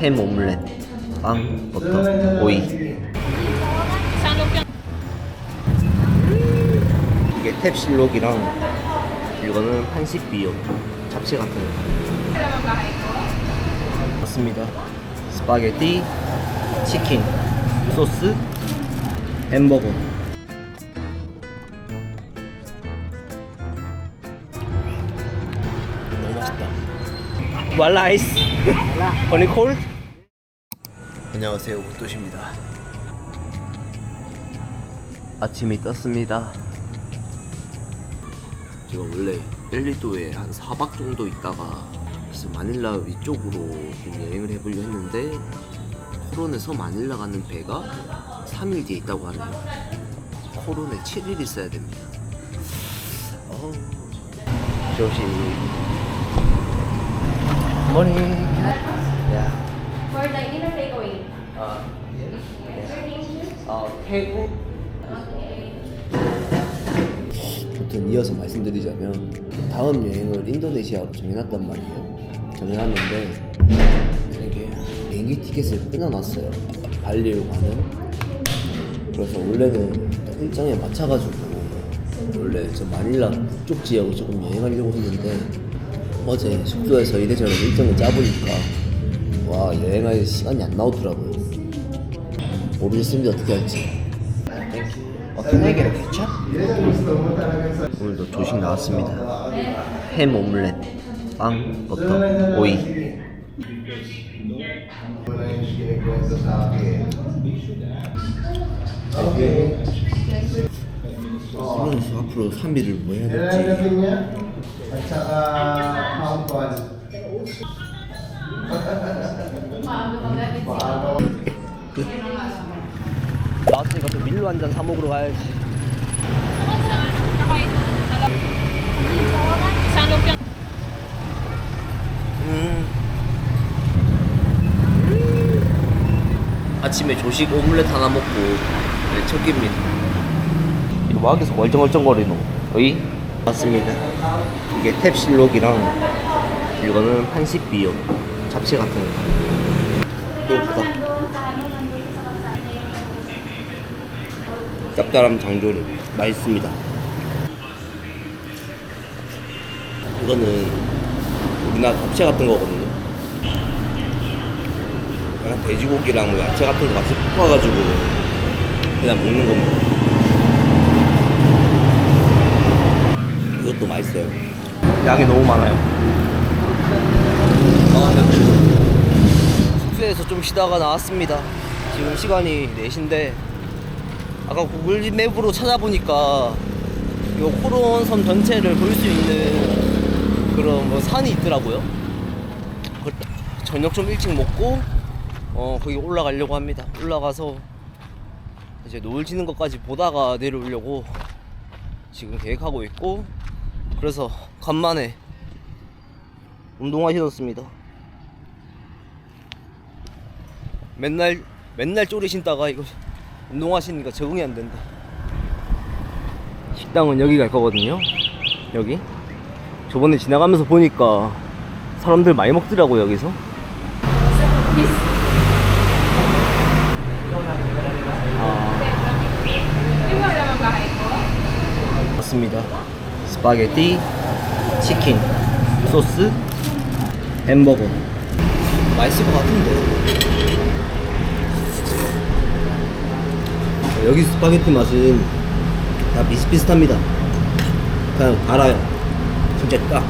햄 오믈렛, 빵, 버터, 오이. 이게 탭실록이랑 이거는 판시비요. 잡채 같은 거. 맞습니다. 스파게티, 치킨, 소스, 햄버거. 너무 맛있다. 왈라 아이스. 허니 콜? 안녕하세요. 웃도시입니다. 아침이 떴습니다. 제가 원래 엘리도에 한 4박 정도 있다가 그래서 마닐라 위쪽으로 좀 여행을 해보려 했는데 코론에서 마닐라 가는 배가 3일 뒤에 있다고 하네요. 코론에 7일 있어야 됩니다. 어, 조심. 머니. 야. For dine-in or takeaway? 아, Sir, name 어, 태국. Okay. 아무튼 이어서 말씀드리자면 다음 여행을 인도네시아로 정해놨단 말이에요. 정해놨는데 이게 비행기 티켓을 끊어놨어요. 발리로 가는. 그래서 원래는 일정에 맞춰가지고 원래 저 마닐라 북쪽 지역을 조금 여행하려고 했는데 어제 숙소에서 이래저래 일정을 짜보니까 와 여행할 시간이 안 나오더라고요. 모르겠습니다 어떻게 할지. 어떤 얘기를 했죠? 오늘도 조식 나왔습니다. 햄 오믈렛, 빵, 버터, 오이. 그러면서 앞으로 3일을 뭐 해야 될지 One. 끝. 나왔으니까 또 밀로 한 잔 사 먹으러 가야지. 음. 아침에 조식 오믈렛 하나 먹고 네, 첫 끼입니다. 뭐 하겠어 멀쩡멀쩡거리노? 어이? 맞습니다. 이게 탭실록이랑 이거는 판시비요. 잡채 같은 거. 예쁘다. 짭짤함 장조림 맛있습니다. 이거는 우리나라 잡채 같은 거거든요. 돼지고기랑 뭐 야채 같은 거 같이 볶아가지고 그냥 먹는 겁니다. 맛있어요. 양이 너무 많아요. 아, 네. 숙소에서 좀 쉬다가 나왔습니다. 지금 시간이 4시인데 아까 구글 맵으로 찾아보니까 이 코론 섬 전체를 볼 수 있는 그런 뭐 산이 있더라고요. 그 저녁 좀 일찍 먹고 어 거기 올라가려고 합니다. 올라가서 이제 노을 지는 것까지 보다가 내려오려고 지금 계획하고 있고 그래서 간만에 운동화 신었습니다. 맨날 맨날 쪼리 신다가 이거 운동화 신니까 적응이 안 된다. 식당은 여기 갈 거거든요. 여기. 저번에 지나가면서 보니까 사람들 많이 먹더라고 여기서. 아. 맞습니다. 스파게티, 치킨, 소스, 햄버거. 맛있을 것 같은데. 여기 스파게티 맛은 다 비슷비슷합니다. 그냥 알아요. 진짜 딱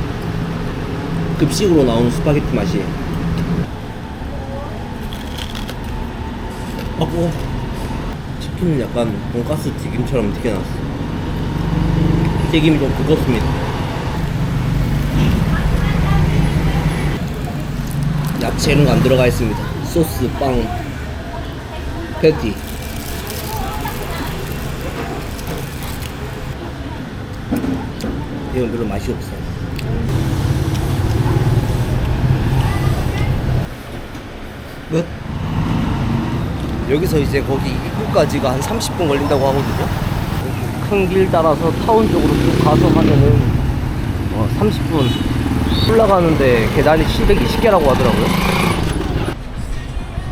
급식으로 나오는 스파게티 맛이에요. 아, 뭐. 치킨은 약간 돈가스 튀김처럼 튀겨놨어. 튀김이 좀 두껍습니다. 야채 이런 거 안 들어가 있습니다. 소스, 빵, 패티. 이건 별로 맛이 없어요. 끝. 여기서 이제 거기 입구까지가 한 30분 걸린다고 하거든요. 큰 길 따라서 타운 쪽으로 쭉 가서 하면은 어, 30분 올라가는데 계단이 720개라고 하더라고요.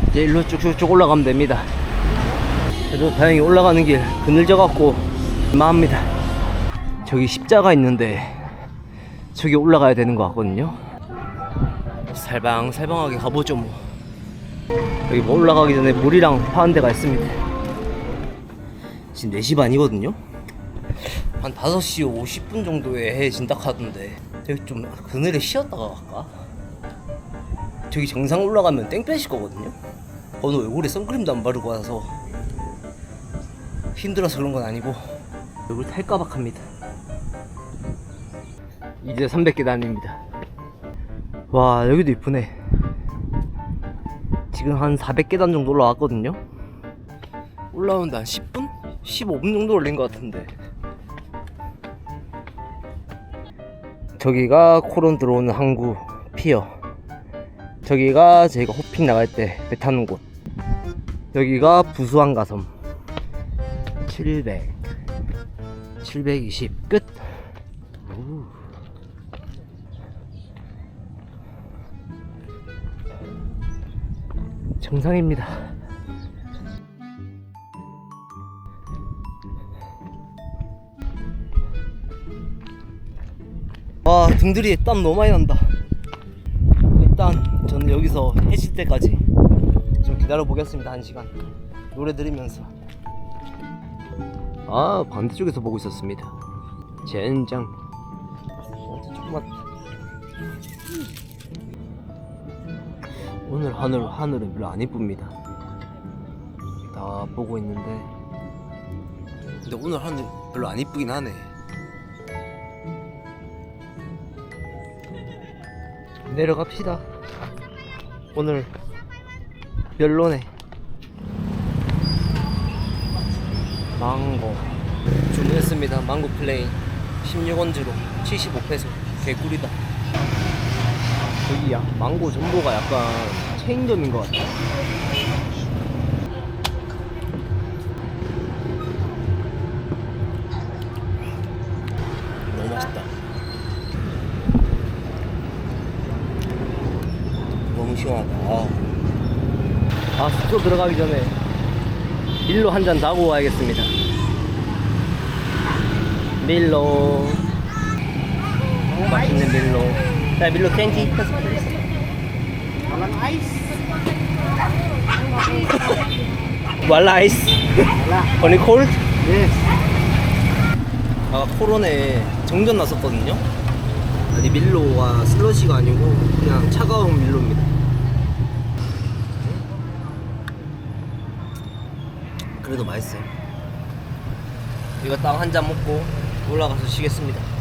이제 일로 쭉쭉쭉 올라가면 됩니다. 그래도 다행히 올라가는 길 그늘져 갖고 마합니다. 저기 십자가 있는데 저기 올라가야 되는 것 같거든요. 살방살방하게 가보죠 뭐. 여기 뭐 올라가기 전에 물이랑 파는 데가 있습니다. 지금 4시 반이거든요. 한 5시 50분 정도에 해진다 하던데 여기 좀 그늘에 쉬었다가 갈까? 저기 정상 올라가면 땡 빼실 거거든요. 오늘 얼굴에 선크림도 안 바르고 와서 힘들어서 그런 건 아니고 얼굴 탈까박합니다. 이제 300계단입니다. 와 여기도 이쁘네. 지금 한 400계단 정도 올라왔거든요. 올라오는데 한 10분? 15분 정도 올린 것 같은데. 저기가 코론 들어오는 항구 피어. 저기가 저희가 호핑 나갈 때 배 타는 곳. 여기가 부수한 가섬. 700. 720 끝. 오. 정상입니다. 와 등들이 땀 너무 많이 난다. 일단 저는 여기서 해질 때까지 좀 기다려 보겠습니다 한 시간 노래 들으면서. 아 반대쪽에서 보고 있었습니다. 젠장. 어, 조금만. 오늘 하늘 하늘은 별로 안 이쁩니다. 다 보고 있는데 근데 오늘 하늘 별로 안 이쁘긴 하네. 내려갑시다. 오늘 별로네. 망고 주문했습니다. 망고 플레인 16원즈로 75페소 개꿀이다. 여기 야 망고 전보가 약간 체인점인 것 같아. 너무 맛있다. 너무 시원하다. 아, 아 숙소 들어가기 전에 밀로 한 잔 자고 와야겠습니다. 밀로. 맛있는 밀로. 자, 밀로 캔디. 왈라 아이스. 언니 콜? Yes. 아 코론에 정전 났었거든요. 아니 밀로가 슬러시가 아니고 그냥 차가운 밀로입니다. 그래도 맛있어요. 이거 딱 한 잔 먹고 올라가서 쉬겠습니다.